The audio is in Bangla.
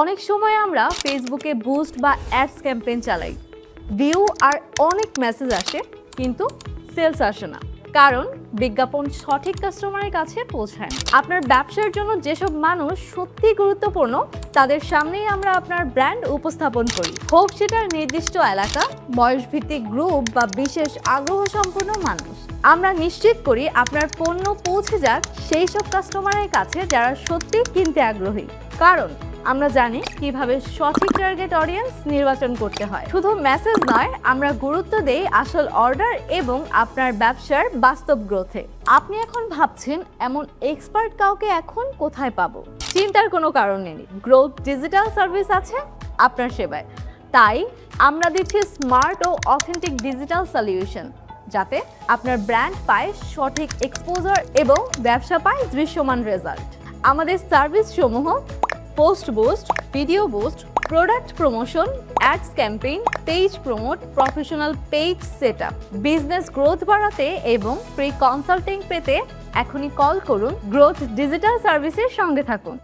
অনেক সময় আমরা ফেসবুকে বুস্ট বা অ্যাডস ক্যাম্পেইন চালাই। ভিউ আর অনেক মেসেজ আসে, কিন্তু সেলস আসে না। কারণ বিজ্ঞাপন সঠিক কাস্টমারের কাছে পৌঁছায়। আপনার ব্যবসার জন্য যেসব মানুষ সত্যি গুরুত্বপূর্ণ, তাদের সামনেই আমরা আপনার ব্র্যান্ড উপস্থাপন করি। হোক সেটা নির্দিষ্ট এলাকা, বয়সভিত্তিক গ্রুপ বা বিশেষ আগ্রহ সম্পন্ন মানুষ। আমরা নিশ্চিত করি আপনার পণ্য পৌঁছে যাক সেই সব কাস্টমারের কাছে যারা সত্যি কিনতে আগ্রহী। কারণ আমরা জানি কীভাবে সঠিক টার্গেট অডিয়েন্স নির্বাচন করতে হয়। শুধু মেসেজ নয়, আমরা গুরুত্ব দেই আসল অর্ডার এবং আপনার ব্যবসার বাস্তব গ্রোথে আপনি এখন ভাবছেন, এমন এক্সপার্ট কাউকে এখন কোথায় পাবো? চিন্তার কোনো কারণ নেই। গ্রোথ ডিজিটাল সার্ভিস আছে আপনার সেবায়। তাই আমরা দিচ্ছি স্মার্ট ও অথেন্টিক ডিজিটাল সলিউশন যাতে আপনার ব্র্যান্ড পায় সঠিক এক্সপোজার এবং ব্যবসা পায় দৃশ্যমান রেজাল্ট আমাদের সার্ভিস সমূহ post boost video boost product promotion ads campaign page promote professional page set business growth বাড়াতে এবং ফ্রি কনসাল্টিং পেতে এখনই কল করুন গ্রোথ ডিজিটাল সার্ভিসের সঙ্গে থাকুন।